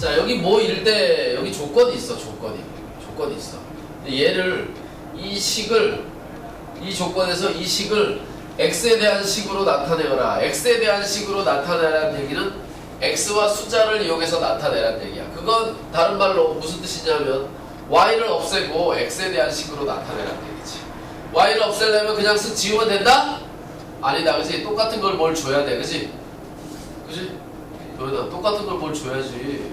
자 여기 뭐일 때 여기 조건이 있어 조건이. 조건이 있어. 얘를 이 식을 이 조건에서 이 식을 x에 대한 식으로 나타내거라 x에 대한 식으로 나타내라는 얘기는 x와 숫자를 이용해서 나타내라는 얘기야. 그건 다른 말로 무슨 뜻이냐면 y를 없애고 x에 대한 식으로 나타내라는 얘기지. y를 없애려면 그냥 쓱 지우면 된다? 아니다 그지? 똑같은 걸 뭘 줘야 돼 그지? 그지? 도현아 똑같은 걸 뭘 줘야지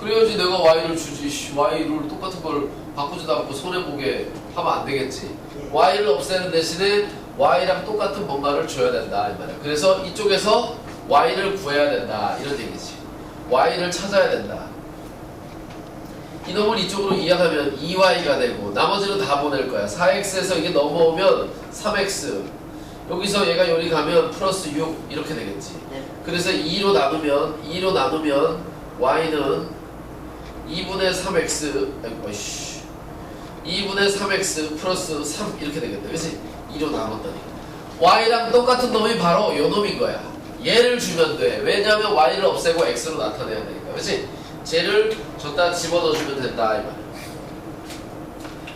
그래야지 내가 y를 주지. 씨, y를 똑같은 걸 바꾸지도 않고 손해보게 하면 안 되겠지. y를 없애는 대신에 y랑 똑같은 뭔가를 줘야 된다 이 말이야. 그래서 이쪽에서 y를 구해야 된다 이런 얘기지. y를 찾아야 된다. 이놈을 이쪽으로 이약하면 2y가 되고 나머지는 다 보낼 거야. 4x에서 이게 넘어오면 3x 여기서 얘가 여기 가면 플러스 6 이렇게 되겠지. 네. 그래서 2로 나누면 2로 나누면 y는 2분의 3x 아이고 씨. 2분의 3x 플러스 3 이렇게 되겠다. 그치? 2로 나눴더니. y랑 똑같은 놈이 바로 요 놈인 거야. 얘를 주면 돼. 왜냐면 y를 없애고 x로 나타내야 되니까. 그치? 쟤를 줬다 집어넣어주면 된다 이 말이야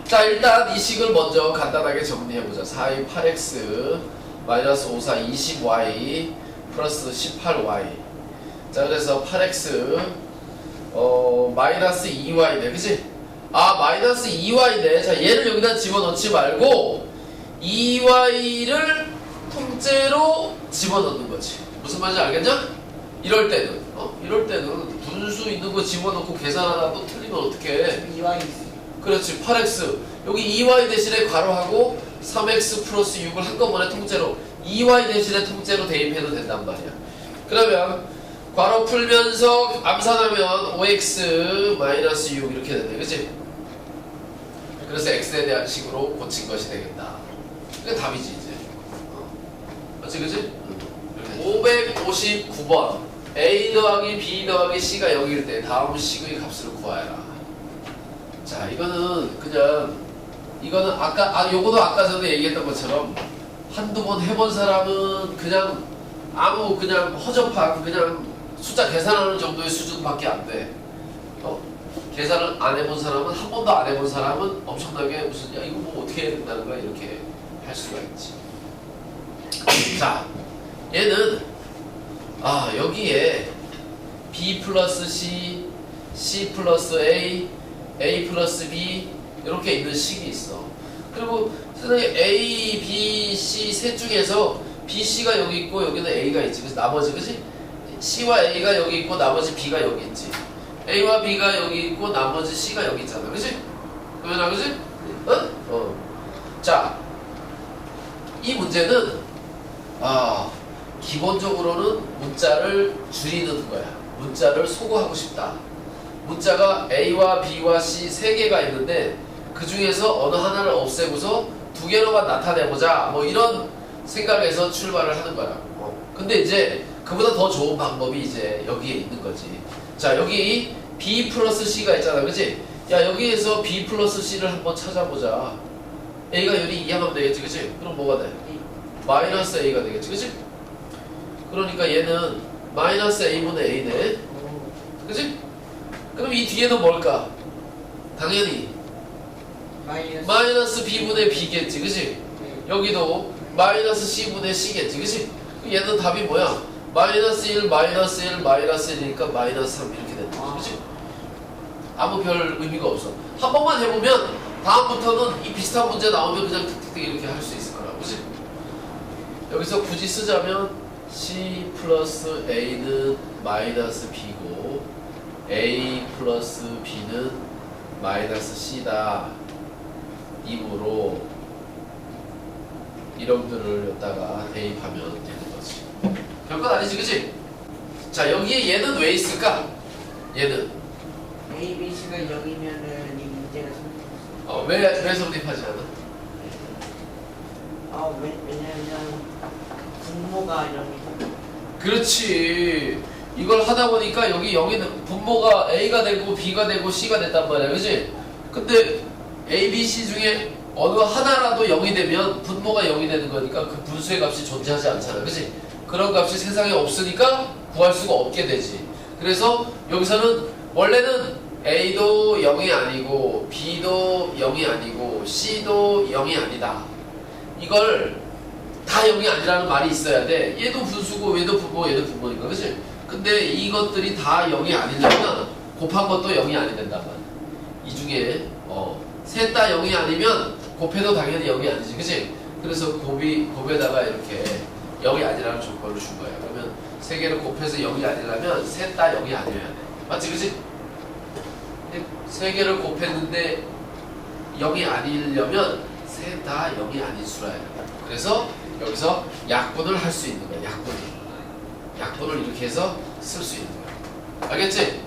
자 일단 이 식을 먼저 간단하게 정리해보자. 4의 8x 마이너스 5, 4, 20y 플러스 18y 자 그래서 8x 어 마이너스 2y네 그치? 아 마이너스 2y네 자 얘를 여기다 집어넣지 말고 2y를 통째로 집어넣는 거지 무슨 말인지 알겠냐? 이럴 때는 어? 이럴 때는 분수 있는 거 집어넣고 계산하다 또 틀리면 어떡해 이와 있어. 그렇지 8x 여기 2y 대신에 괄호하고 3x 플러스 6을 한꺼번에 통째로 2y 대신에 통째로 대입해도 된단 말이야 그러면 괄호 풀면서 암산하면 5x 마이너스 6 이렇게 되네 그치? 그래서 x에 대한 식으로 고친 것이 되겠다 그게 답이지 이제 어. 맞지 그치? 559번 a 더하기 b 더하기 c가 0일 때 다음 식의 값을 구하여라 자 이거는 그냥 이거는 아까 아 요거도 아까 전에 얘기했던 것처럼 한두 번 해본 사람은 그냥 아무 그냥 허접한 그냥 숫자 계산하는 정도의 수준밖에 안 돼. 어? 계산을 안 해본 사람은 한 번도 안 해본 사람은 엄청나게 무슨 야 이거 뭐 어떻게 해야 된다는 거야 이렇게 할 수가 있지. 자 얘는 아 여기에 b 플러스 c, c 플러스 a, a 플러스 b 이렇게 있는 식이 있어. 그리고 선생님 a, b, c 셋 중에서 b, c가 여기 있고 여기는 a가 있지. 그래서 나머지 그지? C와 a가 여기 있고 나머지 b가 여기 있지. a와 b가 여기 있고 나머지 c가 여기 있잖아. 그지? 그러면 그지? 어? 어. 자, 이 문제는 아 기본적으로는 문자를 줄이는 거야. 문자를 소거하고 싶다. 문자가 A와 B와 C 세 개가 있는데 그 중에서 어느 하나를 없애고서 두 개로만 나타내보자. 뭐 이런 생각에서 출발을 하는 거야. 어. 근데 이제 그보다 더 좋은 방법이 이제 여기에 있는 거지. 자 여기 B 플러스 C가 있잖아, 그렇지? 야 여기에서 B 플러스 C를 한번 찾아보자. A가 여기 이항하면 되겠지, 그렇지? 그럼 뭐가 돼? 마이너스 A가 되겠지, 그렇지? 그러니까 얘는 마이너스 A분의 A네. 그지? 그럼 이 뒤에는 뭘까? 당연히 마이너스. 마이너스 B분의 B겠지, 그지? 네. 여기도 마이너스 C분의 C겠지, 그지? 얘는 답이 뭐야? 마이너스 1, 마이너스 1, 마이너스 1이니까 마이너스 3 이렇게 되는 거지, 그지? 아무 별 의미가 없어. 한 번만 해보면 다음부터는 이 비슷한 문제 나오면 그냥 틱틱틱 이렇게 할 수 있을 거라, 그지? 여기서 굳이 쓰자면 C 플러스 A는 마이너스 B고 A 플러스 B는 마이너스 C다. 이므로 이름들을 여기다가 대입하면 되는. 별건 아니지, 그치? 자, 여기에 얘는 왜 있을까? 얘는 A, B, C가 0이면은 이 문제가 성립했어. 어, 왜, 왜 성립하지 않아? 아, 왜, 왜냐면 분모가 이런 게. 그렇지. 이걸 하다 보니까 여기 여기는 분모가 A가 되고 B가 되고 C가 됐단 말이야. 그지? 근데 A, B, C 중에 어느 하나라도 0이 되면 분모가 0이 되는 거니까 그 분수의 값이 존재하지 않잖아. 그지? 그런 값이 세상에 없으니까 구할 수가 없게 되지. 그래서 여기서는 원래는 A도 0이 아니고 B도 0이 아니고 C도 0이 아니다. 이걸 다 0이 아니라는 말이 있어야 돼. 얘도 분수고 얘도 분모 얘도 분모니까 그치? 근데 이것들이 다 0이 아니려면 곱한 것도 0이 아니 된단 말이야. 이 중에 어, 셋다 0이 아니면 곱해도 당연히 0이 아니지 그치? 그래서 곱이, 곱에다가 이렇게 0이 아니라는 조건을 준 거야. 그러면 세 개를 곱해서 0이 아니라면 셋 다 0이 아니어야 돼. 맞지 그치? 세 개를 곱했는데 0이 아니려면 셋 다 0이 아닌 수라 해. 그래서 여기서 약분을 할 수 있는 거야. 약분. 약분을 이렇게 해서 쓸 수 있는 거야. 알겠지?